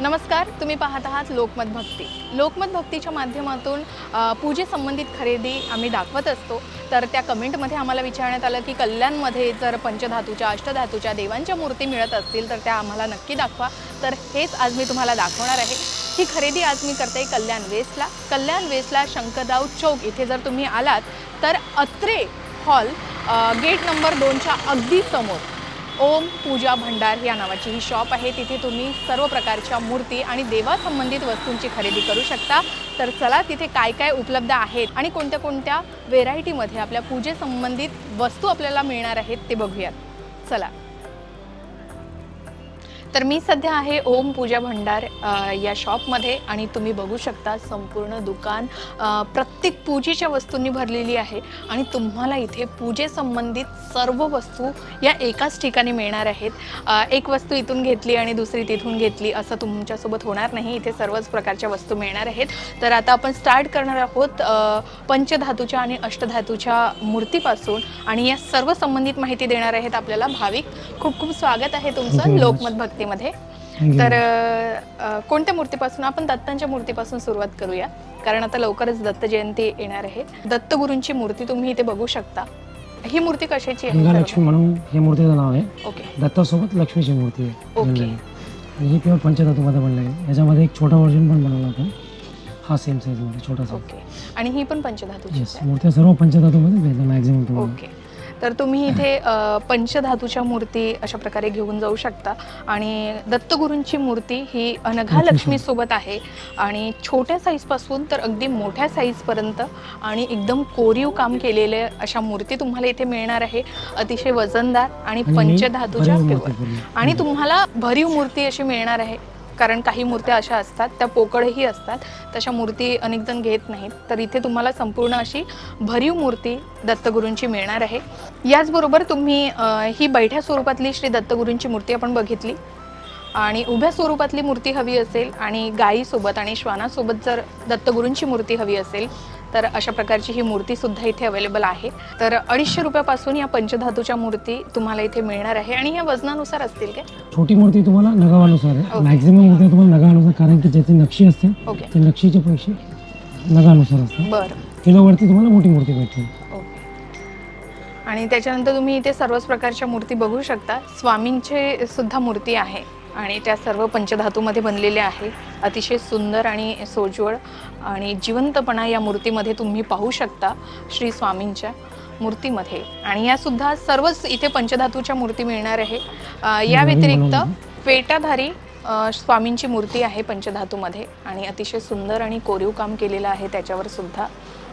नमस्कार तुम्ही पाहत आहात लोकमत भक्ती. लोकमत भक्तीच्या माध्यमातून पूजेसंबंधित खरेदी आम्ही दाखवत असतो. तर त्या कमेंटमध्ये आम्हाला विचारण्यात आलं की कल्याणमध्ये जर पंचधातूच्या अष्टधातूच्या देवांच्या मूर्ती मिळत असतील तर त्या आम्हाला नक्की दाखवा. तर हेच आज मी तुम्हाला दाखवणार आहे. ही खरेदी आज मी करते कल्याण वेस्टला. कल्याण वेस्टला शंकरराव चौक इथे जर तुम्ही आलात तर अत्रे हॉल गेट नंबर दोनच्या अगदी समोर. ओम पूजा भंडार या नावाची ही शॉप आहे. तिथे तुम्ही सर्व प्रकारच्या मूर्ती आणि देवासंबंधित वस्तूंची खरेदी करू शकता. तर चला तिथे काय काय उपलब्ध आहेत आणि कोणत्या कोणत्या व्हेरायटीमध्ये आपल्या पूजेसंबंधित वस्तू आपल्याला मिळणार आहेत ते बघूयात. चला. तर मी सध्या आहे ओम पूजा भंडार या शॉपमध्ये आणि तुम्ही बघू शकता संपूर्ण दुकान प्रत्येक पूजेच्या वस्तूंनी भरलेली आहे आणि तुम्हाला इथे पूजेसंबंधित सर्व वस्तू या एकाच ठिकाणी मिळणार आहेत. एक वस्तू इथून घेतली आणि दुसरी तिथून घेतली असं तुमच्यासोबत होणार नाही. इथे सर्वच प्रकारच्या वस्तू मिळणार आहेत. तर आता आपण स्टार्ट करणार आहोत पंचधातूच्या आणि अष्टधातूच्या मूर्तीपासून आणि या सर्व संबंधित माहिती देणार आहेत आपल्याला भाविक. खूप खूप स्वागत आहे तुमचं लोकमत much. You. तर अ, कोणत्या मूर्तीपासून आपण दत्तांच्या मूर्तीपासून सुरुवात करूया. कारण आता लवकरच दत्त जयंती येणार आहे. दत्तगुरूंची मूर्ती तुम्ही इथे बघू शकता. ही मूर्ती कशाची आहे? गंगा? लक्ष्मी म्हणून हे मूर्तीचं नाव आहे. ओके. दत्तासोबत लक्ष्मीची मूर्ती आहे. ओके. आणि ही प्युअर पंचधातूमध्ये बनलेली आहे. याच्यामध्ये एक छोटा व्हर्जन पण बनवला आपण. हा सेम साईजमध्ये छोटासा. ओके. आणि ही पण पंचधातूची येस मूर्त्या सर्व पंचधातूमध्ये भेटतात मॅक्झिमम तुम्हाला. ओके. तर तुम्ही इथे पंचधातूच्या मूर्ती अशा प्रकारे घेऊन जाऊ शकता. आणि दत्तगुरूंची मूर्ती ही अनघा लक्ष्मी लक्ष्मी सोबत आहे. आणि छोट्या साईजपासून तर अगदी मोठ्या साईजपर्यंत आणि एकदम कोरीव काम केलेले अशा मूर्ती तुम्हाला इथे मिळणार आहे. अतिशय वजनदार आणि पंचधातूच्या. आणि तुम्हाला भरीव मूर्ती अशी मिळणार आहे. कारण काही मूर्त्या अशा असतात त्या पोकळही असतात. तशा मूर्ती अनेक जण घेत नाहीत. तर इथे तुम्हाला संपूर्ण अशी भरीव मूर्ती दत्तगुरूंची मिळणार आहे. याचबरोबर तुम्ही ही बैठ्या स्वरूपातली श्री दत्तगुरूंची मूर्ती आपण बघितली. आणि उभ्या स्वरूपातली मूर्ती हवी असेल आणि गायीसोबत आणि श्वानासोबत जर दत्तगुरूंची मूर्ती हवी असेल तर अशा प्रकारची ही मूर्ती सुद्धा इथे अवेलेबल आहे. तर अडीचशे रुपयापासून या पंचधातूच्या मूर्ती तुम्हाला इथे मिळणार आहे. आणि ह्या वजनानुसार असतील काय? छोटी मूर्ती तुम्हाला नगावानुसार आहे. मॅक्झिमम मूर्त्या तुम्हाला नगानुसार कारण की ज्याची नक्षी असते ओके. ते नक्षीचे पैसे नगानुसार असतात. बरं. किलोवरती तुम्हाला मोठी मूर्ती भेटते. ओके. आणि त्याच्यानंतर तुम्ही इथे सर्वच प्रकारच्या मूर्ती बघू शकता. स्वामींचे सुद्धा मूर्ती आहे. आणि त्या सर्व पंचधातूमध्ये बनलेल्या आहे. अतिशय सुंदर आणि सोज्वळ आणि जिवंतपणा या मूर्तीमध्ये तुम्ही पाहू शकता श्री स्वामींच्या मूर्तीमध्ये. आणि या सुद्धा सर्वच इथे पंचधातूच्या मूर्ती मिळणार आहे. या व्यतिरिक्त. फेटाधारी स्वामींची मूर्ती आहे पंचधातूमध्ये आणि अतिशय सुंदर आणि कोरीव काम केलेलं आहे त्याच्यावर सुद्धा.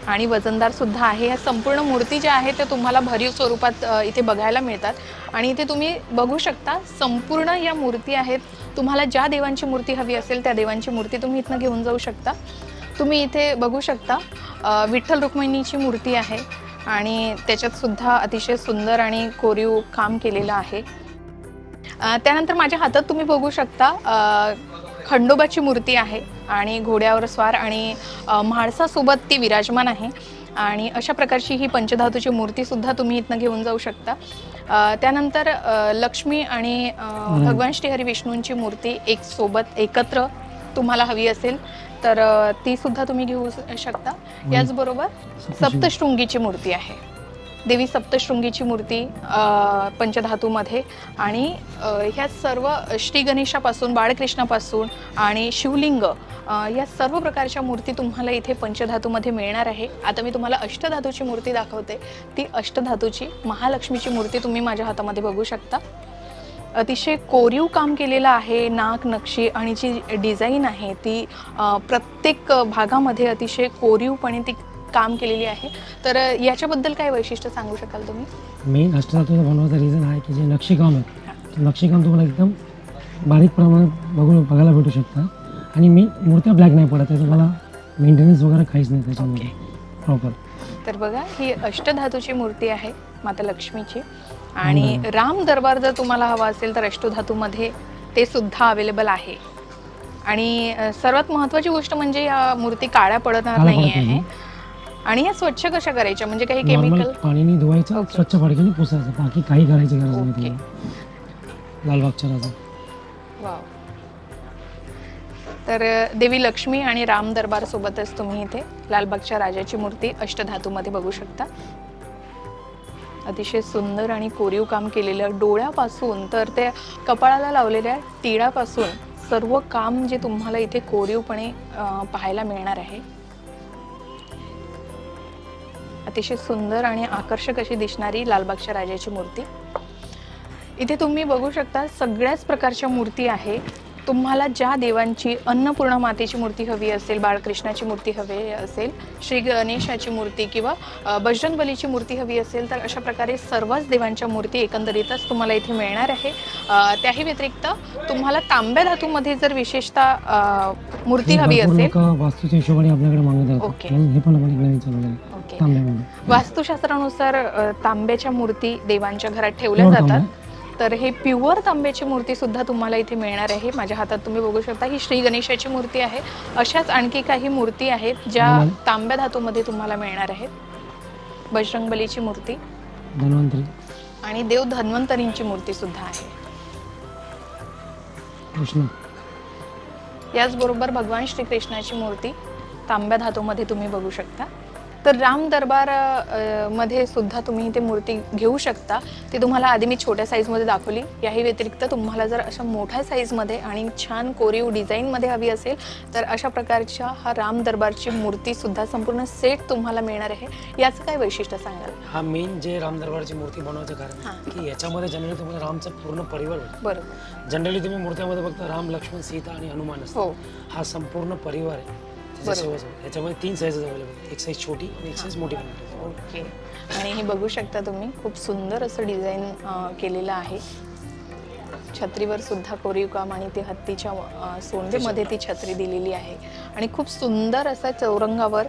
आणि वजनदार सुद्धा आहे. या संपूर्ण मूर्ती ज्या आहेत त्या तुम्हाला भरीव स्वरूपात इथे बघायला मिळतात. आणि इथे तुम्ही बघू शकता संपूर्ण या मूर्ती आहेत. तुम्हाला ज्या देवांची मूर्ती हवी असेल त्या देवांची मूर्ती तुम्ही इथनं घेऊन जाऊ शकता. तुम्ही इथे बघू शकता विठ्ठल रुक्मिणीची मूर्ती आहे. आणि त्याच्यात सुद्धा अतिशय सुंदर आणि कोरीव काम केलेलं आहे. त्यानंतर माझ्या हातात तुम्ही बघू शकता खंडोबाची मूर्ती आहे. आणि घोड्यावर स्वार आणि म्हाळसासोबत ती विराजमान आहे. आणि अशा प्रकारची ही पंचधातूची मूर्तीसुद्धा तुम्ही इथनं घेऊन जाऊ शकता. त्यानंतर लक्ष्मी आणि भगवान श्रीहरी विष्णूंची मूर्ती एक सोबत एकत्र तुम्हाला हवी असेल तर ती सुद्धा तुम्ही घेऊ शकता. याचबरोबर सप्तशृंगीची मूर्ती आहे. देवी सप्तशृंगीची मूर्ती पंचधातूमध्ये आणि ह्या सर्व श्री गणेशापासून बाळकृष्णापासून आणि शिवलिंग या सर्व प्रकारच्या मूर्ती तुम्हाला इथे पंचधातूमध्ये मिळणार आहे. आता मी तुम्हाला अष्टधातूची मूर्ती दाखवते. ती अष्टधातूची महालक्ष्मीची मूर्ती तुम्ही माझ्या हातामध्ये बघू शकता. अतिशय कोरीव काम केलेलं आहे नाक नक्षी आणि जी डिझाईन आहे ती प्रत्येक भागामध्ये अतिशय कोरीवपणे ती काम केलेली आहे. तर याच्याबद्दल काय वैशिष्ट्य सांगू शकाल तुम्ही? मेन अष्टधातूचा बनवायचा रिझन आहे की जे नक्षीकाम आहे नक्षीकाम तुम्हाला एकदम बारीक प्रमाणात बघून बघायला भेटू शकता. आणि मी मूर्त्या ब्लॅक नाही पडत आहे तुम्हाला मेंटेनन्स वगैरे काहीच नाही त्याच्यामध्ये. प्रॉपर तर बघा ही अष्टधातूची मूर्ती आहे माता लक्ष्मीची. आणि राम दरबार जर तुम्हाला हवा असेल तर अष्टधातूमध्ये ते सुद्धा अवेलेबल आहे. आणि सर्वात महत्त्वाची गोष्ट म्हणजे या मूर्ती काळ्या पडणार नाही आहे. आणि या स्वच्छ कशा करायच्या? म्हणजे काही केमिकल पाणीने धुवायचं. स्वच्छ फडकीने पुसायचं. बाकी काही करायची गरज नाही. तुम्हाला लालबागच्या राजा. वाव तर अ, देवी लक्ष्मी आणि राम दरबार सोबतच तुम्ही इथे लालबागच्या राजाची मूर्ती अष्टधातूमध्ये बघू शकता. अतिशय सुंदर आणि कोरीव काम केलेलं डोळ्यापासून तर त्या कपाळाला लावलेल्या टिळापासून सर्व काम जे तुम्हाला इथे कोरीवपणे अ, पाहायला मिळणार आहे. अतिशय सुंदर आणि आकर्षक अशी दिसणारी लालबागच्या राजाची मूर्ती. इथे तुम्ही बघू शकता सगळ्याच प्रकारच्या मूर्ती आहे. तुम्हाला ज्या देवांची अन्नपूर्णा मातेची मूर्ती हवी असेल बाळकृष्णाची मूर्ती हवी असेल श्री गणेशाची मूर्ती किंवा बजरंगबलीची मूर्ती हवी असेल तर अशा प्रकारे सर्वच देवांच्या मूर्ती एकंदरीतच तुम्हाला इथे मिळणार आहे. त्याही व्यतिरिक्त तुम्हाला तांब्या धातूमध्ये जर विशेषतः मूर्ती हवी असेल ओके. ओके. वास्तुशास्त्रानुसार तांब्याच्या मूर्ती देवांच्या घरात ठेवल्या जातात. तर हे प्युअर तांब्याची मूर्ती सुद्धा तुम्हाला इथे मिळणार आहे. माझ्या हातात तुम्ही बघू शकता ही श्री गणेशाची मूर्ती आहे. अशाच आणखी काही मूर्ती आहेत ज्या तांब्या धातूमध्ये तुम्हाला मिळणार आहेत. बजरंगबलीची मूर्ती. धन्वंतरी. आणि देव धन्वंतरींची मूर्ती सुद्धा आहे. याचबरोबर भगवान श्रीकृष्णाची मूर्ती तांब्या धातूमध्ये तुम्ही बघू शकता. तर राम दरबारमध्ये सुद्धा तुम्ही इथे मूर्ती घेऊ शकता. ती तुम्हाला आधी मी छोट्या साईजमध्ये दाखवली. याही व्यतिरिक्त तुम्हाला जर अशा मोठ्या साईजमध्ये आणि छान कोरीव डिझाईनमध्ये हवी असेल तर अशा प्रकारच्या हा राम दरबारची मूर्ती सुद्धा संपूर्ण सेट तुम्हाला मिळणार आहे. याचं काय वैशिष्ट्य सांगाल? हा मेन जे राम दरबारची मूर्ती बनवायचं कारण. की याच्यामध्ये जनरली तुम्हाला रामचा पूर्ण परिवार बरोबर. जनरली तुम्ही मूर्त्यामध्ये फक्त राम लक्ष्मण सीता आणि हनुमान असतो हो. हा संपूर्ण परिवार आहे. त्याच्या बरोबर. सेवेसाठी. याच्यामध्ये तीन साईजेस अवेलेबल एक साईज छोटी आणि एक साईज मोठी ओके आणि हे बघू शकता तुम्ही खूप सुंदर असं डिझाईन केलेलं आहे. छत्रीवर सुद्धा कोरीव काम आणि ते हत्तीच्या अ, सोंडेमध्ये ती छत्री दिलेली आहे. आणि खूप सुंदर असा चौरंगावर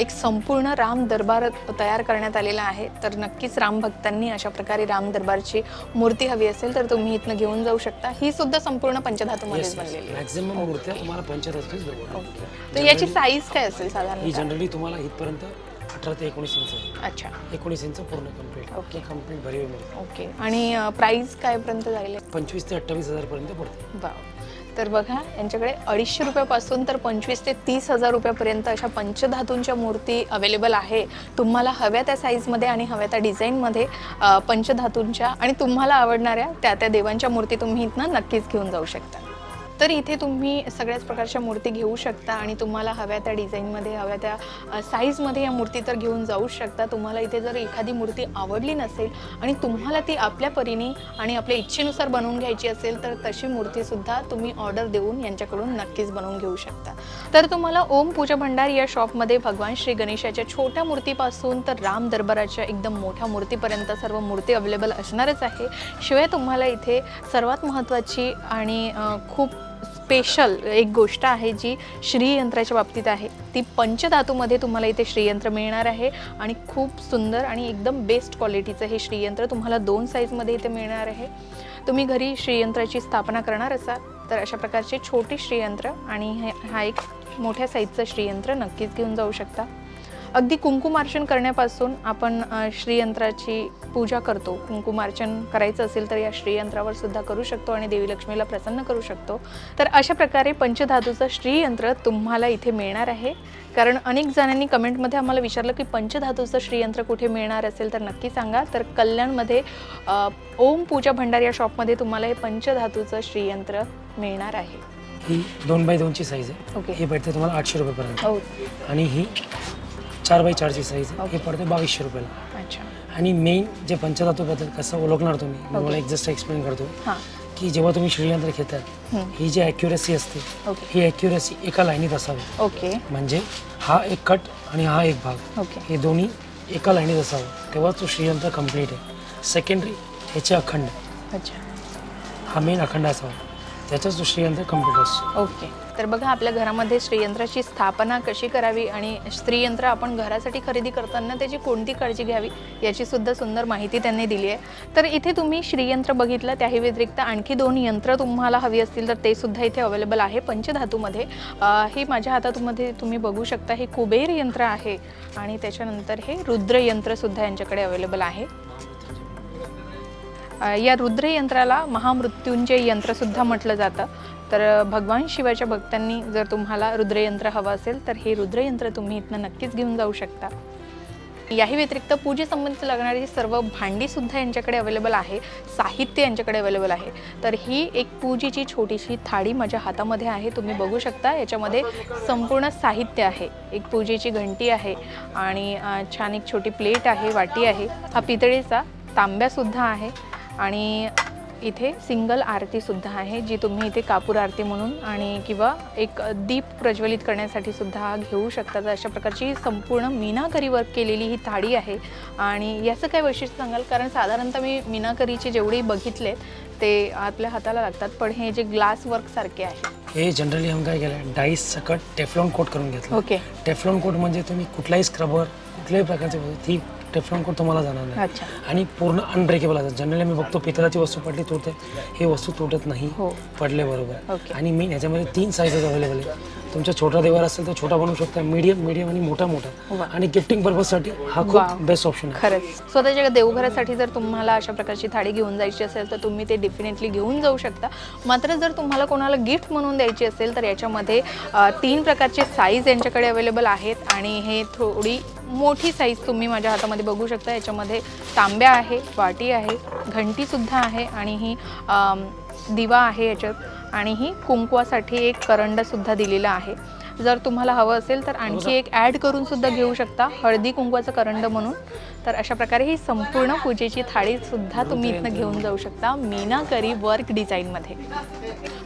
एक संपूर्ण राम दरबार तयार करण्यात आलेला आहे. तर नक्कीच राम भक्तांनी अशा प्रकारे राम दरबारची मूर्ती हवी असेल तर तुम्ही इथनं घेऊन जाऊ शकता. ही सुद्धा संपूर्ण पंचधातूमध्येच बनलेली आहे. मॅक्झिमम मूर्त्या तुम्हाला तर याची साईज काय असेल साधारण जनरली तुम्हाला इथपर्यंत अठरा ते एकोणीस इंच आहे. अच्छा. एकोणीस इंच पूर्ण कंप्लीट ओके. कंप्लीट भरीव मिळते ओके आणि प्राईस कायपर्यंत जाईल? पंचवीस ते अठ्ठावीस हजार पर्यंत पडते. तर बघा यांच्याकडे अडीचशे रुपयापासून तर पंचवीस ते तीस हजार रुपयापर्यंत अशा पंचधातूंच्या मूर्ती अवेलेबल आहे. तुम्हाला हव्या त्या साईजमध्ये आणि हव्या त्या डिझाईनमध्ये पंचधातूंच्या आणि तुम्हाला आवडणाऱ्या त्या त्या देवांच्या मूर्ती तुम्ही इथनं नक्कीच घेऊन जाऊ शकता. तर इथे तुम्ही सगळ्याच प्रकारच्या मूर्ती घेऊ शकता आणि तुम्हाला हव्या त्या डिझाईनमध्ये हव्या त्या साईजमध्ये या मूर्ती तर घेऊन जाऊ शकता. तुम्हाला इथे जर एखादी मूर्ती आवडली नसेल आणि तुम्हाला ती आपल्या परीने आणि आपल्या इच्छेनुसार बनवून घ्यायची असेल तर तशी मूर्तीसुद्धा तुम्ही ऑर्डर देऊन यांच्याकडून नक्कीच बनवून घेऊ शकता. तर तुम्हाला ओम पूजा भंडार या शॉपमध्ये भगवान श्री गणेशाच्या छोट्या मूर्तीपासून तर राम दरबाराच्या एकदम मोठ्या मूर्तीपर्यंत सर्व मूर्ती अवेलेबल असणारच आहे. शिवाय तुम्हाला इथे सर्वात महत्त्वाची आणि खूप स्पेशल एक गोष्ट आहे जी श्रीयंत्राच्या बाबतीत आहे. ती पंचधातूमध्ये तुम्हाला इथे श्रीयंत्र मिळणार आहे आणि खूप सुंदर आणि एकदम बेस्ट क्वालिटीचं हे श्रीयंत्र तुम्हाला दोन साईजमध्ये इथे मिळणार आहे. तुम्ही घरी श्रीयंत्राची स्थापना करणार असाल तर अशा प्रकारचे छोटे श्रीयंत्र आणि हे हा एक मोठ्या साईजचं श्रीयंत्र नक्कीच घेऊन जाऊ शकता. अगदी कुंकुमार्चन करण्यापासून आपण श्रीयंत्राची पूजा करतो. कुंकुमार्चन करायचं असेल तर या श्रीयंत्रावर सुद्धा करू शकतो आणि देवी लक्ष्मीला प्रसन्न करू शकतो. तर अशा प्रकारे पंचधातूचं श्रीयंत्र तुम्हाला इथे मिळणार आहे. कारण अनेक जणांनी कमेंटमध्ये आम्हाला विचारलं की पंचधातूचं श्रीयंत्र कुठे मिळणार असेल तर नक्की सांगा. तर कल्याणमध्ये ओम पूजा भंडार या शॉपमध्ये तुम्हाला हे पंचधातूचं श्रीयंत्र मिळणार आहे. ही दोन बाय दोनची साईज आहे. ओके. ही भेटते तुम्हाला आठशे रुपयेपर्यंत. हो. आणि ही चार बाय चारची साईज. हे पडते बावीसशे रुपयाला. अच्छा. आणि मेन जे पंचधातूबद्दल कसं ओळखणार तुम्ही मी ओके. तुम्हाला एक जस्ट एक्सप्लेन करतो. हां. की जेव्हा तुम्ही श्रीयंत्र घेतात हं. ही जी ॲक्युरेसी असते ओके ही ॲक्युरेसी एका लाईनीत असावी. ओके म्हणजे हा एक कट आणि हा एक भाग. ओके हे दोन्ही एका लाईनीत असावं. तेव्हा तो श्रीयंत्र कंप्लीट आहे. सेकंडरी ह्याचे अखंड. अच्छा. हा मेन अखंड असावा. त्याचाच तो श्रीयंत्र कंप्लीट असतो. ओके तर बघा आपल्या घरामध्ये श्रीयंत्राची स्थापना कशी करावी आणि श्रीयंत्र आपण घरासाठी खरेदी करताना त्याची कोणती काळजी घ्यावी याची सुद्धा सुंदर माहिती त्यांनी दिली आहे. तर इथे तुम्ही श्रीयंत्र बघितलं त्याही व्यतिरिक्त आणखी दोन यंत्र तुम्हाला हवी असतील तर ते सुद्धा इथे अवेलेबल आहे. पंचधातूमध्ये हे माझ्या हातातमध्ये तुम्ही बघू शकता हे कुबेर यंत्र आहे आणि त्याच्यानंतर हे रुद्रयंत्रसुद्धा सुद्धा यांच्याकडे अवेलेबल आहे. या रुद्र यंत्राला महामृत्युंजय यंत्रसुद्धा म्हटलं जातं. तर भगवान शिवाच्या भक्तांनी जर तुम्हाला रुद्रयंत्र हवं असेल तर हे रुद्रयंत्र तुम्ही इथनं नक्कीच घेऊन जाऊ शकता. याही व्यतिरिक्त पूजेसंबंधित लागणारी सर्व भांडीसुद्धा यांच्याकडे अवेलेबल आहे साहित्य यांच्याकडे अवेलेबल आहे. तर ही एक पूजेची छोटीशी थाळी माझ्या हातामध्ये आहे तुम्ही बघू शकता. याच्यामध्ये संपूर्ण साहित्य आहे. एक पूजेची घंटी आहे आणि छान एक छोटी प्लेट आहे वाटी आहे. हा पितळेचा तांब्यासुद्धा आहे आणि इथे सिंगल आरतीसुद्धा आहे जी तुम्ही इथे कापूर आरती म्हणून आणि किंवा एक दीप प्रज्वलित करण्यासाठी सुद्धा घेऊ शकता. तर अशा प्रकारची संपूर्ण मीनाकरी वर्क केलेली ही थाळी आहे. आणि याचं काय वैशिष्ट्य सांगाल? कारण साधारणतः मी मीनाकरीचे जेवढे बघितले ते आपल्या हाताला लागतात पण हे जे ग्लास वर्क सारखे आहे. हे जनरली आम्ही काय केलं डाईस सकट टेफ्लॉन कोट करून घेतलं. ओके टेफ्लॉन कोट म्हणजे तुम्ही कुठलाही स्क्रबर कुठल्याही प्रकारचे ती टेफ्लॉन कोट तुम्हाला जाणार नाही. आणि पूर्ण अनब्रेकेबल असतात. जनरली आम्ही बघतो पितळाची वस्तू पडली तुटते हे वस्तू तुटत नाही हो. पडले बरोबर. ओके. आणि मी याच्यामध्ये तीन साईजेस अवेलेबल आहे. तुमचा छोटा देवार असेल तर छोटा बनवू शकता. मीडियम मीडियम आणि मोठा मोठा. आणि गिफ्टिंग पर्पजसाठी हा. खूप बेस्ट ऑप्शन आहे. खरंच. स्वतःच्या देवघरासाठी जर तुम्हाला अशा प्रकारची थाळी घेऊन जायची असेल तर तुम्ही ते डेफिनेटली घेऊन जाऊ शकता. मात्र जर तुम्हाला कोणाला गिफ्ट म्हणून द्यायची असेल तर याच्यामध्ये तीन प्रकारचे साईज यांच्याकडे अवेलेबल आहेत. आणि हे थोडी मोठी साईज तुम्ही माझ्या हातामध्ये बघू शकता. याच्यामध्ये तांब्या आहे वाटी आहे घंटीसुद्धा आहे आणि ही दिवा आहे याच्यात. आणि ही कुंकवासाठी एक करंडसुद्धा दिलेला आहे. जर तुम्हाला हवं असेल तर आणखी एक ॲड करून सुद्धा घेऊ शकता. हळदी कुंकवाचं करंड म्हणून. तर अशा प्रकारे ही संपूर्ण पूजेची थाळी सुद्धा तुम्ही इथनं घेऊन जाऊ शकता. मीनाकरी वर्क डिझाईनमध्ये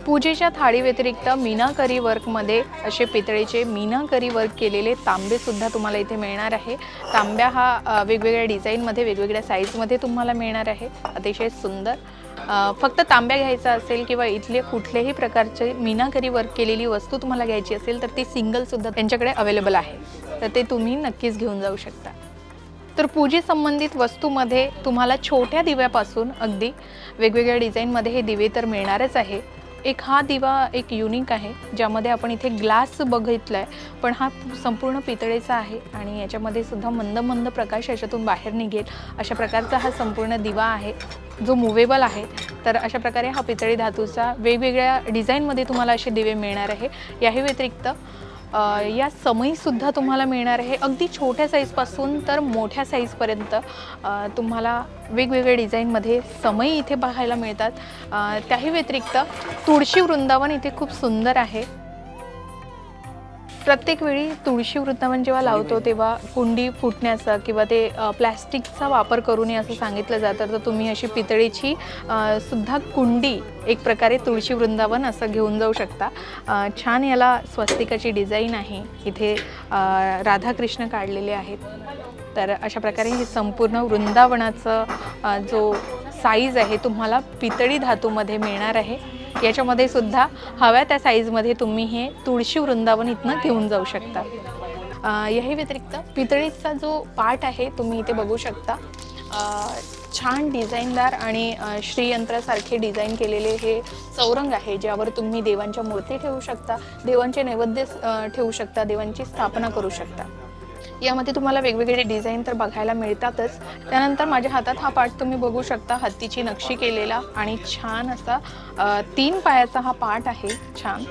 पूजेच्या थाळी व्यतिरिक्त मीनाकरी वर्कमध्ये असे पितळेचे मीनाकरी वर्क केलेले तांबे सुद्धा तुम्हाला इथे मिळणार आहे. तांब्या हा वेगवेगळ्या डिझाईनमध्ये वेगवेगळ्या साईजमध्ये तुम्हाला मिळणार आहे. अतिशय सुंदर. फक्त तांब्या घ्यायचा असेल किंवा इथले कुठल्याही प्रकारचे मीनाकरी वर्क केलेली वस्तू तुम्हाला घ्यायची असेल तर ती सिंगलसुद्धा त्यांच्याकडे अवेलेबल आहे. तर ते तुम्ही नक्कीच घेऊन जाऊ शकता. तर पूजे संबंधित वस्तूमध्ये तुम्हाला छोट्या दिव्यापासून अगदी वेगवेगळ्या डिझाईनमध्ये हे दिवे तर मिळणारच आहे. एक हा दिवा एक युनिक आहे ज्यामध्ये आपण इथे ग्लास बघितला आहे पण हा संपूर्ण पितळेचा आहे आणि याच्यामध्ये सुद्धा मंद मंद प्रकाश याच्यातून बाहेर निघेल. अशा प्रकारचा हा संपूर्ण दिवा आहे जो मुवेबल आहे. तर अशा प्रकारे हा पितळी धातूचा वेगवेगळ्या डिझाईनमध्ये तुम्हाला असे दिवे मिळणार आहे. याही व्यतिरिक्त या समईसुद्धा तुम्हाला मिळणार आहे. अगदी छोट्या साईजपासून तर मोठ्या साईजपर्यंत तुम्हाला वेगवेगळ्या डिझाईनमध्ये समई इथे पाहायला मिळतात. त्याही व्यतिरिक्त तुळशी वृंदावन इथे खूप सुंदर आहे. प्रत्येक वेळी तुळशी वृंदावन जेव्हा लावतो तेव्हा कुंडी फुटण्याचा किंवा ते प्लॅस्टिकचा वापर करू नये असं सांगितलं जातं. तर तुम्ही अशी पितळेची सुद्धा कुंडी एक प्रकारे तुळशी वृंदावन असं घेऊन जाऊ शकता. छान याला स्वस्तिकाची डिझाईन आहे. इथे राधाकृष्ण काढलेले आहेत. तर अशा प्रकारे हे संपूर्ण वृंदावनाचं जो साईज आहे तुम्हाला पितळी धातूमध्ये मिळणार आहे. याच्यामध्ये सुद्धा हव्या त्या साईजमध्ये तुम्ही हे तुळशी वृंदावन इथनं घेऊन जाऊ शकता. याही व्यतिरिक्त पितळीचा जो पाठ आहे तुम्ही इथे बघू शकता. छान डिझाईनदार आणि श्रीयंत्रासारखे डिझाईन केलेले हे चौरंग आहे ज्यावर तुम्ही देवांच्या मूर्ती ठेवू शकता देवांचे नैवेद्य ठेवू शकता देवांची स्थापना करू शकता. यामध्ये तुम्हाला वेगवेगळे डिझाईन तर बघायला मिळतातच. त्यानंतर माझ्या हातात हा पाठ तुम्ही बघू शकता हत्तीची नक्षी केलेला आणि छान असा तीन पायाचा हा पाठ आहे छान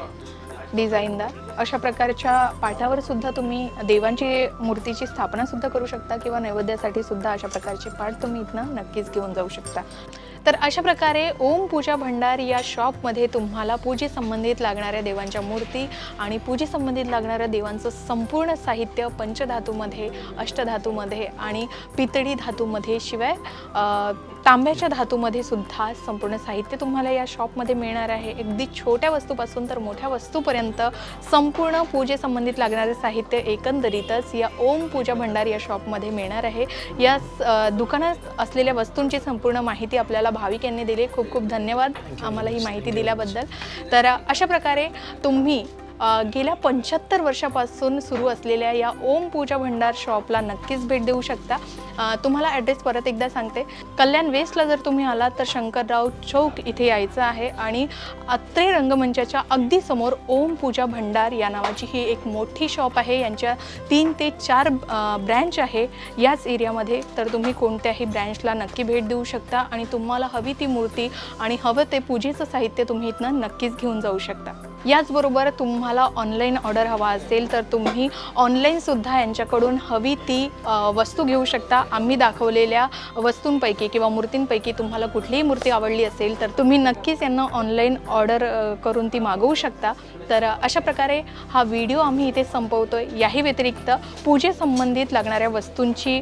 डिझाईनदार अशा प्रकारच्या पाठावर सुद्धा तुम्ही देवांची मूर्तीची स्थापना सुद्धा करू शकता किंवा नैवेद्यासाठी सुद्धा अशा प्रकारचे पाठ तुम्ही इथनं नक्कीच घेऊन जाऊ शकता. तर अशा प्रकारे ओम पूजा भंडार या शॉपमध्ये तुम्हाला पूजेसंबंधित लागणाऱ्या देवांच्या मूर्ती आणि पूजेसंबंधित लागणाऱ्या देवांचं संपूर्ण साहित्य पंचधातूमध्ये अष्टधातूमध्ये आणि पितळी धातूमध्ये शिवाय तांब्याच्या धातूमध्ये सुद्धा संपूर्ण साहित्य तुम्हाला या शॉपमध्ये मिळणार आहे. अगदी छोट्या वस्तूपासून तर मोठ्या वस्तूपर्यंत संपूर्ण पूजेसंबंधित लागणारे साहित्य एकंदरीतच या ओम पूजा भंडार या शॉपमध्ये मिळणार आहे. या दुकानात असलेल्या वस्तूंची संपूर्ण माहिती आपल्याला भाविक यांनी दिली. खूप खूप धन्यवाद. आम्हाला ही माहिती दिल्याबद्दल. तर अशा प्रकारे तुम्ही गेल्या पंच्याहत्तर वर्षापासून सुरू असलेल्या या ओम पूजा भंडार शॉपला नक्कीच भेट देऊ शकता. तुम्हाला ॲड्रेस परत एकदा सांगते. कल्याण वेस्टला जर तुम्ही आलात तर शंकरराव चौक इथे यायचं आहे आणि अत्रे रंगमंचाच्या अगदी समोर ओम पूजा भंडार या नावाची ही एक मोठी शॉप आहे. यांच्या तीन ते चार ब्रँच आहे. याच एरियामध्ये तर तुम्ही कोणत्याही ब्रँचला नक्की भेट देऊ शकता आणि तुम्हाला हवी ती मूर्ती आणि हवं ते पूजेचं साहित्य तुम्ही इथनं नक्कीच घेऊन जाऊ शकता. याचबरोबर तुम्हाला ऑनलाईन ऑर्डर हवा असेल तर तुम्ही ऑनलाईनसुद्धा यांच्याकडून हवी ती वस्तू घेऊ शकता. आम्ही दाखवलेल्या वस्तूंपैकी किंवा मूर्तींपैकी तुम्हाला कुठलीही मूर्ती आवडली असेल तर तुम्ही नक्कीच यांना ऑनलाईन ऑर्डर करून ती मागवू शकता. तर अशा प्रकारे हा व्हिडिओ आम्ही इथे संपवतो याही व्यतिरिक्त पूजेसंबंधित लागणाऱ्या वस्तूंची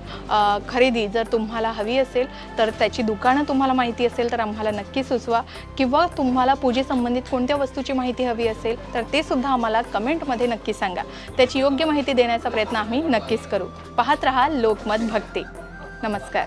खरेदी जर तुम्हाला हवी असेल तर त्याची दुकानं तुम्हाला माहिती असेल तर आम्हाला नक्की सुचवा. किंवा तुम्हाला पूजेसंबंधित कोणत्या वस्तूची माहिती हवी हवी असेल तर ते सुद्धा आम्हाला कमेंटमध्ये नक्की सांगा. त्याची योग्य माहिती देण्याचा प्रयत्न आम्ही नक्कीच करू. पाहत रहा लोकमत भक्ती. नमस्कार.